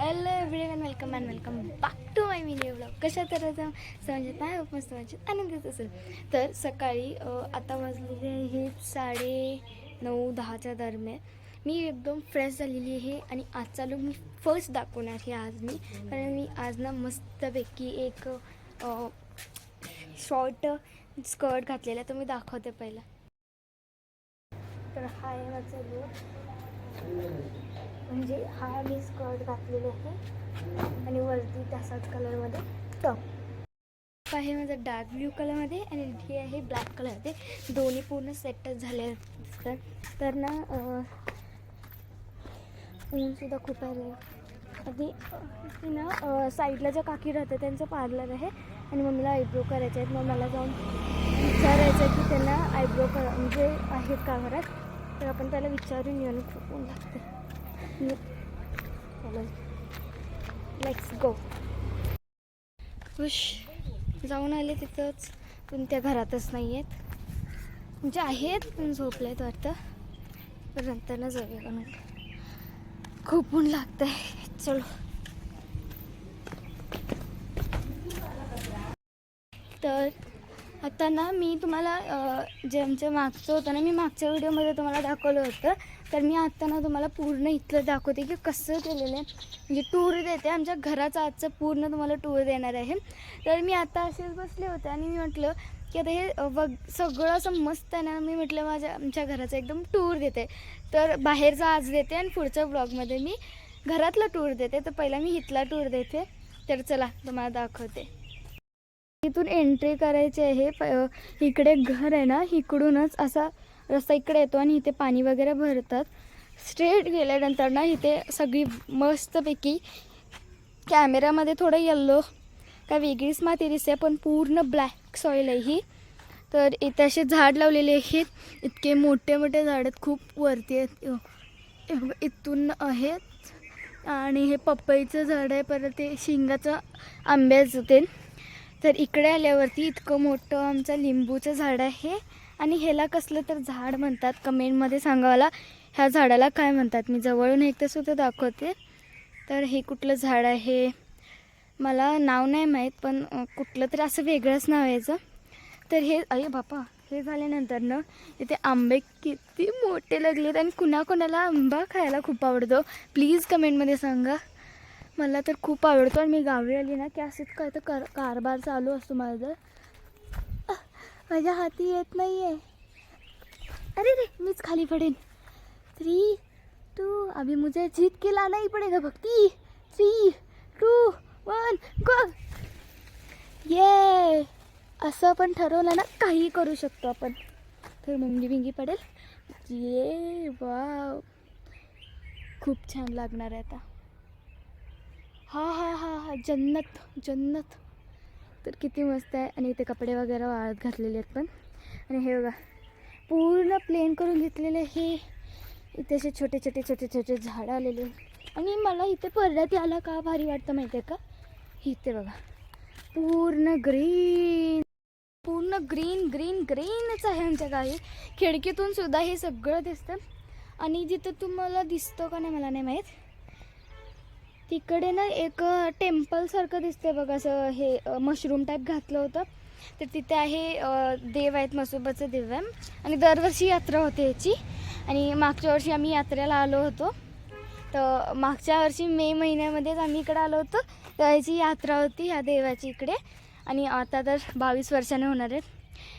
Hello everyone welcome and welcome back to my me blog कशा तर समजत नाही मस्त मजेत आनंदित असेल. तर सकाळी आता वाजलेले हे साडे नऊ दहाच्या दरम्यान. मी एकदम फ्रेश झालेली आहे आणि आजचा लुक मी फर्स्ट दाखवणार आहे आज मी. कारण मी आज ना मस्तपैकी एक शॉर्ट स्कर्ट घातलेला तर मी दाखवते पहिला. तर हा आहे माझा लुक म्हणजे हा मी स्कर्ट घातलेली आहे. आणि वरती तसाच कलरमध्ये टॉप आहे माझा डार्क ब्ल्यू कलरमध्ये आणि हे आहे ब्लॅक कलरमध्ये दोन्ही पूर्ण सेटच झाले तर तर ना ऊनसुद्धा खूप आहे. आधी ती ना साईडला ज्या काकी राहतं त्यांचं पार्लर आहे आणि मम्मीला आयब्रो करायचे आहेत. मग मला जाऊन विचारायचं आहे की त्यांना आयब्रो कर म्हणजे आहेत का घरात? तर आपण त्याला विचारून येऊन खूप ऊन लागते लेट्स गो खुश. जाऊन आले तिथंच. पण त्या घरातच नाही आहेत म्हणजे आहेत पण झोपले आहेत वाटतं. पण नंतर जाऊया का मग खूप ऊन लागतं आहे चलो. तर आता ना मी तुम्हाला जे आमच्या मागचं होतं ना मी मागच्या व्हिडिओमध्ये तुम्हाला दाखवलं होतं. तर मी आत्ता ना तुम्हाला पूर्ण इथलं दाखवते की कसं केलेलं आहे. म्हणजे टूर देते आमच्या घराचं आजचं पूर्ण तुम्हाला टूर देणार आहे. तर मी आता असेच बसले होते आणि मी म्हटलं की आता हे वग सगळं असं मस्त आहे ना. मी म्हटलं माझ्या आमच्या घराचा एकदम टूर देते. तर बाहेरचा आज देते आणि पुढच्या ब्लॉगमध्ये मी घरातला टूर देते. तर पहिला मी इथला टूर देते. तर चला तुम्हाला दाखवते. इथून एंट्री करायची आहे. प- इकडे घर आहे ना इकडूनच असा रस्ता इकडे येतो आणि इथे पाणी वगैरे भरतात. स्ट्रेट गेल्यानंतर ना इथे सगळी मस्तपैकी कॅमेऱ्यामध्ये थोडं येल्लो काय वेगळीच माती दिसते पण पूर्ण ब्लॅक सॉईल आहे ही. तर इथे असे झाड लावलेले आहेत. इतके मोठे मोठे झाड आहेत खूप वरती आहेत. इथून आहेत. आणि हे पपईचं झाड आहे परत ते शिंगाचं आंब्याचं ते तर इकडे आल्यावरती इतकं मोठं आमचं लिंबूचं झाड आहे. आणि ह्याला कसलं तर झाड म्हणतात. कमेंटमध्ये सांगावला ह्या झाडाला काय म्हणतात. मी जवळून एकदासुद्धा दाखवते. तर हे कुठलं झाड आहे? मला नाव नाही माहीत पण कुठलं तरी असं वेगळंच नाव यायचं तर हे अरे बापा हे झाल्यानंतर ना इथे आंबे किती मोठे लागलेत आणि कुणाकुणाला आंबा खायला खूप आवडतो. प्लीज कमेंटमध्ये सांगा. मला तर खूप आवडतो आणि मी गावी आली ना की असंच काय तर कार कारभार चालू असतो माझं. माझ्या हाती येत नाही आहे अरे रे मीच खाली पडेन. थ्री टू अभि मुझे जीत के लाना ही पडेगा Bhakti three two one go. Yay. असं आपण ठरवलं ना काही करू शकतो आपण. तर मुंगी बिंगी पडेल. ये वा खूप छान लागणार आहे आता. हा हा हा हा जन्नत जन्नत. तर किती मस्त आहे. आणि इथे कपडे वगैरे वाळत घातलेले आहेत पण. आणि हे बघा पूर्ण प्लेन करून घेतलेले हे. इथे असे छोटे छोटे छोटे छोटे झाडं आलेले आणि मला इथे परत यायला का भारी वाटतं माहिती आहे का? इथे बघा पूर्ण ग्रीन पूर्ण ग्रीन ग्रीन ग्रीनच आहे आमच्या गावी. खिडकीतून सुद्धा हे सगळं दिसतं. आणि जिथं तुम्हाला दिसतं का नाही मला नाही माहीत. तिकडे ना एक टेम्पलसारखं दिसते बघा असं हे मशरूम टाईप घातलं होतं. तर तिथे आहे देव आहेत मसोबाचं देव आहे आणि दरवर्षी यात्रा होते याची आणि मागच्या वर्षी आम्ही यात्रेला आलो होतो. तर मागच्या वर्षी मे महिन्यामध्येच आम्ही इकडे आलो होतो. तर याची यात्रा होती ह्या देवाची इकडे. आणि आता तर बावीस वर्षाने होणार आहेत.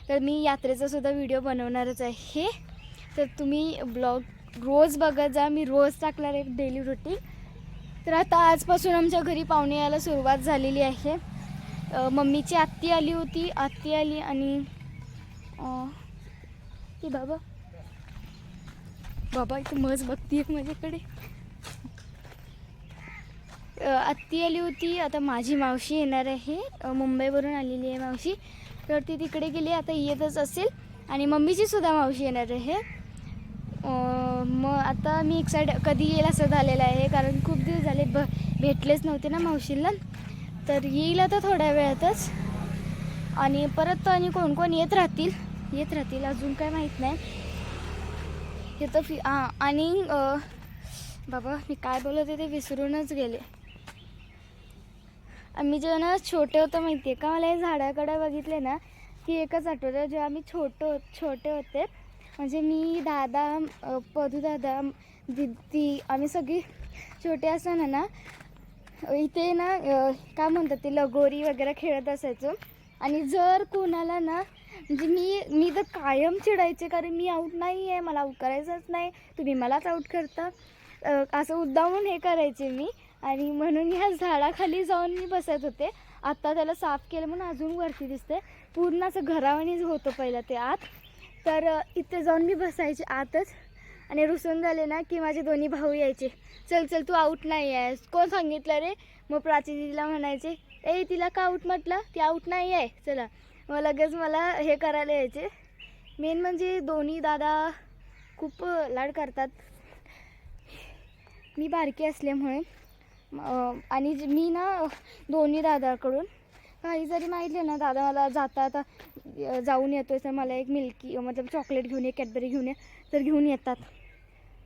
तर मी यात्रेचासुद्धा व्हिडिओ बनवणारच आहे तर तुम्ही ब्लॉग रोज बघत जा. मी रोज टाकणार आहे डेली रुटीन. तर आता आजपासून आमच्या घरी पाहुणे यायला सुरुवात झालेली आहे. मम्मीची आत्ती आली होती. आत्ती आली आणि की ती बाबा. बाबा इथं मज बघतीये माझ्याकडे. आत्ती आली होती. आता माझी मावशी येणार आहे. मुंबईवरून आलेली आहे मावशी. तर ती तिकडे गेली. आता येतच असेल. आणि मम्मीची सुद्धा मावशी येणार आहे. मग आता मी एक्साइड कधी येईल असं झालेलं आहे कारण खूप दिवस झाले ब भेटलेच नव्हते ना मावशीला. तर येईल आता थोड्या वेळातच. आणि परत आणि कोण कोण येत राहतील? येत राहतील अजून काय माहीत नाही. हे तर फि हां आणि बाबा मी काय बोलत होते ते विसरूनच गेले. आम्ही जेव्हा ना छोटे होतं माहिती आहे का? मला हे झाडाकडे बघितले ना की एकच आठवतं. जेव्हा आम्ही छोटो छोटे होते म्हणजे मी दादा पदू दादा दिदी आम्ही सगळी छोटे असताना ना इथे ना काय म्हणतात ते लगोरी वगैरे खेळत असायचो. आणि जर कोणाला ना म्हणजे मी मी तर कायम चिडायचे कारण मी आऊट नाही आहे मला आऊट करायचंच नाही. तुम्ही मलाच आऊट करता. असं उद्दामून हे करायचे मी. आणि म्हणून ह्या झाडाखाली जाऊन मी बसत होते. आत्ता त्याला साफ केलं म्हणून अजून वरती दिसते पूर्ण असं घरावणीच होतं पहिलं ते आत. तर इथे जाऊन मी बसायचे आतच आणि रुसून झाले ना की माझे दोन्ही भाऊ यायचे. चल चल तू आऊट नाही आहेस. कोण सांगितलं रे? मग प्राची दिदीला म्हणायचे ए तिला का आऊट म्हटलं? ती आऊट नाही आहे. चला. मग लगेच मला हे करायला यायचे. मेन म्हणजे दोन्ही दादा खूप लाड करतात. मी बारकी असल्यामुळे आणि जे- मी ना दोन्ही दादाकडून काही जरी माहिती ना दादा मला जाता आता जाऊन येतोय तर मला एक मिल्की मतलब चॉकलेट घेऊन ये कॅडबरी घेऊन ये तर घेऊन येतात.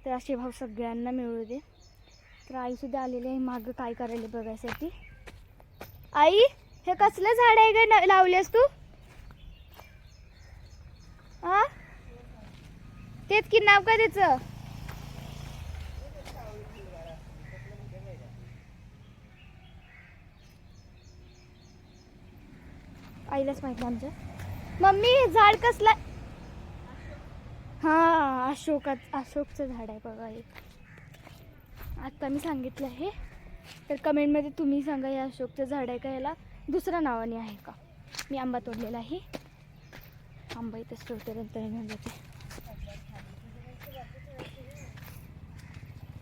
तर असे भाव सगळ्यांना मिळू दे. तर आईसुद्धा आलेली आहे मागं काय करायला बघायसाठी. आई हे कसलं झाड आहे का न- लावलेस तू? हा तेच की नाव काय त्याचं? आईलाच माहिती आमच्या मम्मी हे झाड कसलं? हां हा अशोकचं झाड आहे बघा हे आता मी सांगितलं आहे. तर कमेंटमध्ये तुम्ही सांगा हे अशोकचं झाड आहे का? याला दुसऱ्या नावाने आहे का? मी आंबा तोडलेला आहे. आंबा इथंच ठेवते नंतर घेऊन जाते.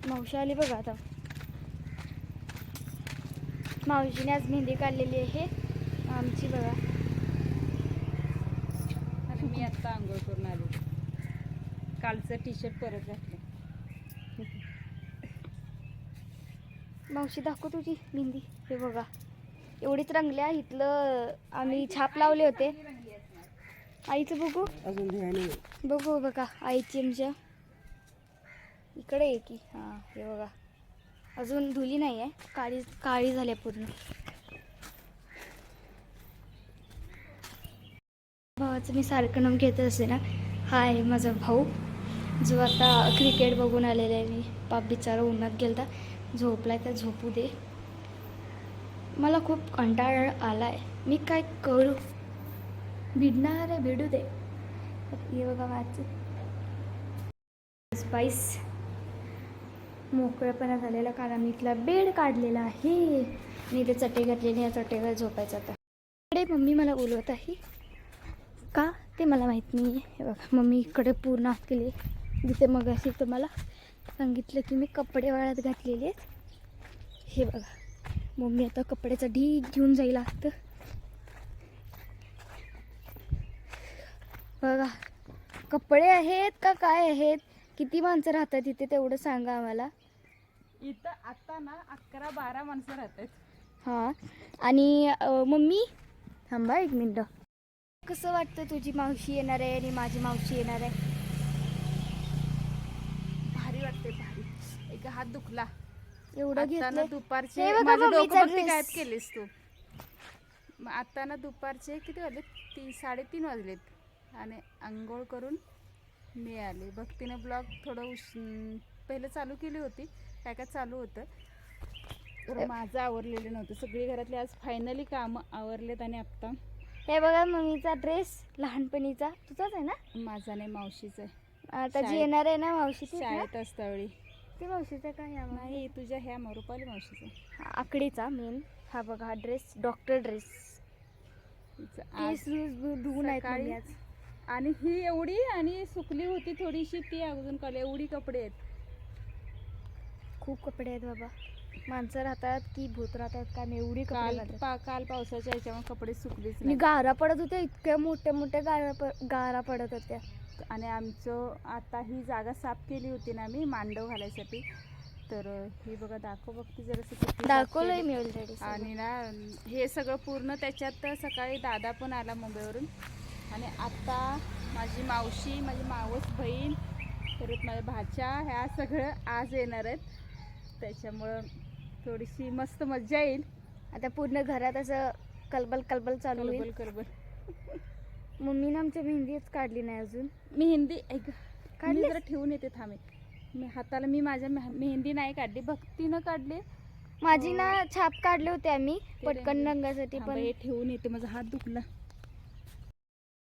मावशी आली बघा आता. मावशीने आज मेहंदी काढलेली आहे. आमची बघा. मी आत्ता आंघोळ करून आले. कालचं टी शर्ट परत घातलं. मावशी दाखव तुझी मेहंदी. हे बघा. एवढीच रंगल्या इथलं आम्ही छाप लावले होते. आईचं बघू. अजून बघू बघा. आईची आमच्या इकडे आहे की? हां हे बघा. अजून धुली नाही आहे काळी काळी झाली पूर्ण. भावाचं मी सारखं नाव घेत असते ना हा आहे माझा भाऊ जो आता क्रिकेट बघून आलेला आहे मी. पाप बिचारा उन्हात गेलता. आहे तर झोपू दे. मला खूप कंटाळ आला आहे मी काय करू? भिडणार आहे भिडू दे. हे बघा वाच स्पाईस मोकळेपणा झालेला कारण मी इथला बेड काढलेला आहे. मी इथे चटे घातलेले या चटेवर झोपायचं आता. इकडे मम्मी मला बोलवत आहे. का? ते मला माहीत नाही आहे हे बघा मम्मी इकडे पूर्ण आत केली. जिथे मग अशी तुम्हाला सांगितलं की मी कपडे वाळत घातलेले आहेत. हे बघा मम्मी आता कपड्याचा ढीग घेऊन जाईल आत. बघा कपडे आहेत का काय आहेत? किती माणसं राहतात इथे तेवढं सांगा आम्हाला. इथं आता ना अकरा बारा माणसं राहतात. हां. आणि मम्मी थांबा एक मिनटं. कसं वाटतं तुझी मावशी येणार आहे आणि माझी मावशी येणार आहे? भारी वाटते भारी. एक हात दुखला. एवढं आता ना घेतलं दुपारचे हे बघा माझं डोकं बघते. गायब केलीस तू. आता ना दुपारचे किती वाजले ती साडेतीन वाजलेत. आणि आंघोळ करून मी आले भक्तीने ब्लॉग थोडं उश अं, पहिलं चालू केली होती. काय काय चालू होतं? तर माझं आवरलेलं नव्हतं. सगळी घरातली आज फायनली कामं आवरलेत आणि आत्ता हे बघा मम्मीचा ड्रेस लहानपणीचा. तुझाच आहे ना? माझा नाही मावशीचं आहे. आता जी शाळेत- येणार आहे ना मावशी तीच ना? शाळेत असतावळी. ती मावशीचा काय या मग? नाही तुझ्या ह्या मरुपाली मावशीचं. हा, आकडीचा मेन हा बघा हा ड्रेस डॉक्टर ड्रेस तिचं धुवून आहेत सकाळी- मम्मी. आज. आणि ही एवढी आणि सुकली होती थोडीशी ती अजून काल एवढी कपडे आहेत. खूप कपडे आहेत बाबा. माणसं राहतात की भूत राहतात का नाही एवढी कपडे काल पा काल पावसाच्या ह्याच्यामुळे कपडे सुकलेच आणि नाही गारा पडत होत्या इतक्या मोठ्या मोठ्या गारा प- गारा पडत होत्या. आणि आमचं आता ही जागा साफ केली होती ना मी मांडव घालायसाठी. तर ही बघा दाखव बघती जरा दाखवलंय मी ऑलरेडी आणि ना हे सगळं पूर्ण त्याच्यात सकाळी दादा पण आला मुंबईवरून. आणि आता माझी मावशी माझी मावस बहीण परत माझ्या भाच्या ह्या सगळं आज येणार आहेत. त्याच्यामुळं थोडीशी मस्त मज्जा येईल. आता पूर्ण घरात असं कलबल कलबल चालू होईल. करबल मम्मीनं आमच्या मेहंदीच काढली नाही अजून. मी हिंदी ऐक मी काढलीस? जरा ठेवून येते थांबे मी हाताला मी माझ्या मेह- मेहंदी नाही काढली भक्तीनं काढली. माझी ना छाप काढले होते आम्ही पटकन रंग- रंगासाठी थांबा, पण. हे ठेवून येते माझा हात दुखला.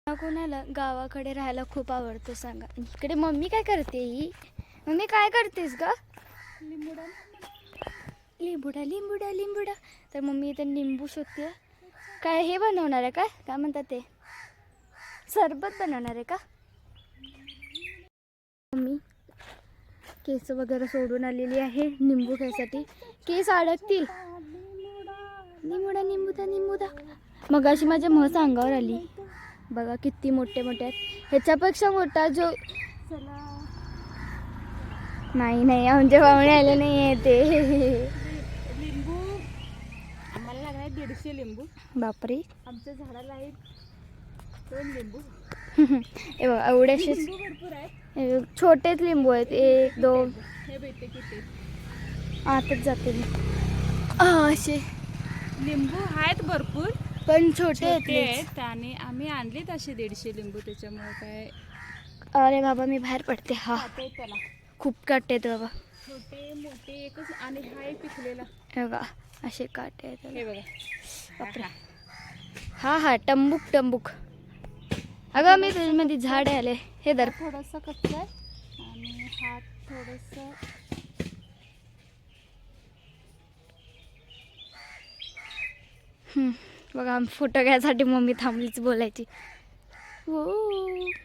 कोणाला गावाकडे राहायला खूप आवडतं सांगा. इकडे मम्मी काय करते ही? मम्मी काय करतेस ग? लिंबुडा लिंबुडा लिंबुडा लिंबुडा. तर मम्मी इथे लिंबू शोधते. काय हे बनवणार आहे का? काय म्हणतात ते? सरबत बनवणार आहे का? मम्मी केस वगैरे सोडून आलेली आहे निंबू खायसाठी. केस अडकतील. निंबुडा निंबुदा निंबुदा मग अशी माझ्या म्हस अंगावर आली. बघा किती मोठे मोठे आहेत. ह्याच्यापेक्षा मोठा जो चला. नाही नाही आमचे पाहुणे आले नाही आहे ते लिंबू आम्हाला लिंबू? बापरे. आमच्या झाडाला आहेत दोन लिंबू. हे बघा एवढेसे लिंबू भरपूर आहेत. हे छोटेच लिंबू आहेत. एक दोन. हे भेटते किती? आतच जाते मी. असे. लिंबू आहेत भरपूर. पण छोटे छोटे आहेत. आहेत आणि आम्ही आणलेत असे दीडशे लिंबू त्याच्यामुळे काय? अरे बाबा मी बाहेर पडते. हा. खाते त्याला. खूप काटे आहेत बाबा. छोटे मोठे एकच आणि हा एक पिकलेला. हे बघा. असे काटे आहेत. हे बघा. हा, टंबूक टंबूक. अगं मी तुझ्यामध्ये झाडे आले. हे दर थोडासा कच्चा आहे. आणि हा थोडस बघा फोटो घ्यायसाठी मम्मी थांबलीच बोलायची. हो.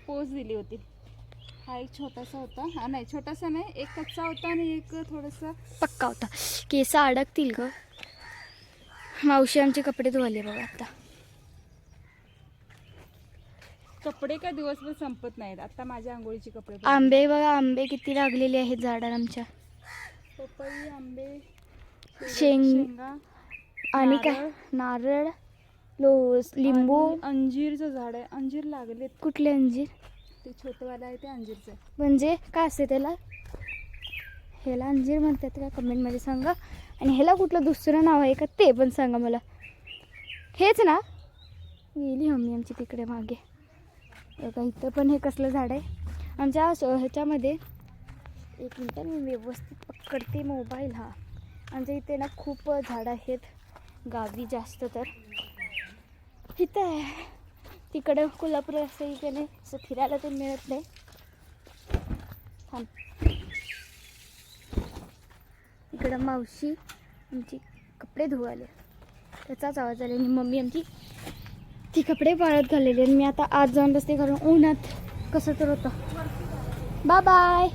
पोच दिली होती. हा एक छोटासा होता. हा नाही छोटासा नाही एक कच्चा होता आणि एक थोडासा पक्का होता. केस अडकतील ग. मावशी आमचे कपडे धुवाले बघा आता. कपडे काय दिवसभर संपत नाहीत. आता माझ्या आंघोळीचे कपडे. आंबे बघा आंबे किती लागलेले आहेत झाडाला आमच्या. पपई आंबे शेंग- शेंगा आणि काय? नारळ. लोस लिंबू. आणि अंजीरचं झाड आहे. अंजीर लागलेत. कुठले अंजीर? ते छोटंवालं आहे ते अंजीरचं. आहे. म्हणजे काय असते त्याला? ह्याला अंजीर म्हणतात का? कमेंटमध्ये सांगा. आणि ह्याला कुठलं दुसरं नाव आहे का ते पण सांगा मला. हेच ना. गेली मम्मी आमची तिकडे मागे. बघा इथं पण हे कसलं झाड आहे. आमच्या ह्याच्यामध्ये एक मिनटं मी व्यवस्थित पकडते मोबाईल हा. आमच्या इथे ना खूप झाडं आहेत. गावी जास्त तर. इथं आहे. तिकडे कोल्हापूर असं इकडे नाही. असं फिरायला तर मिळत नाही. थांब. इकडं मावशी आमची कपडे धुवाले. त्याचाच आवाज आला आणि मम्मी आमची ती कपडे वाळत घाललेली आणि मी आता आज जाऊन बसते कारण उन्हात कसं तर होतं. Bye bye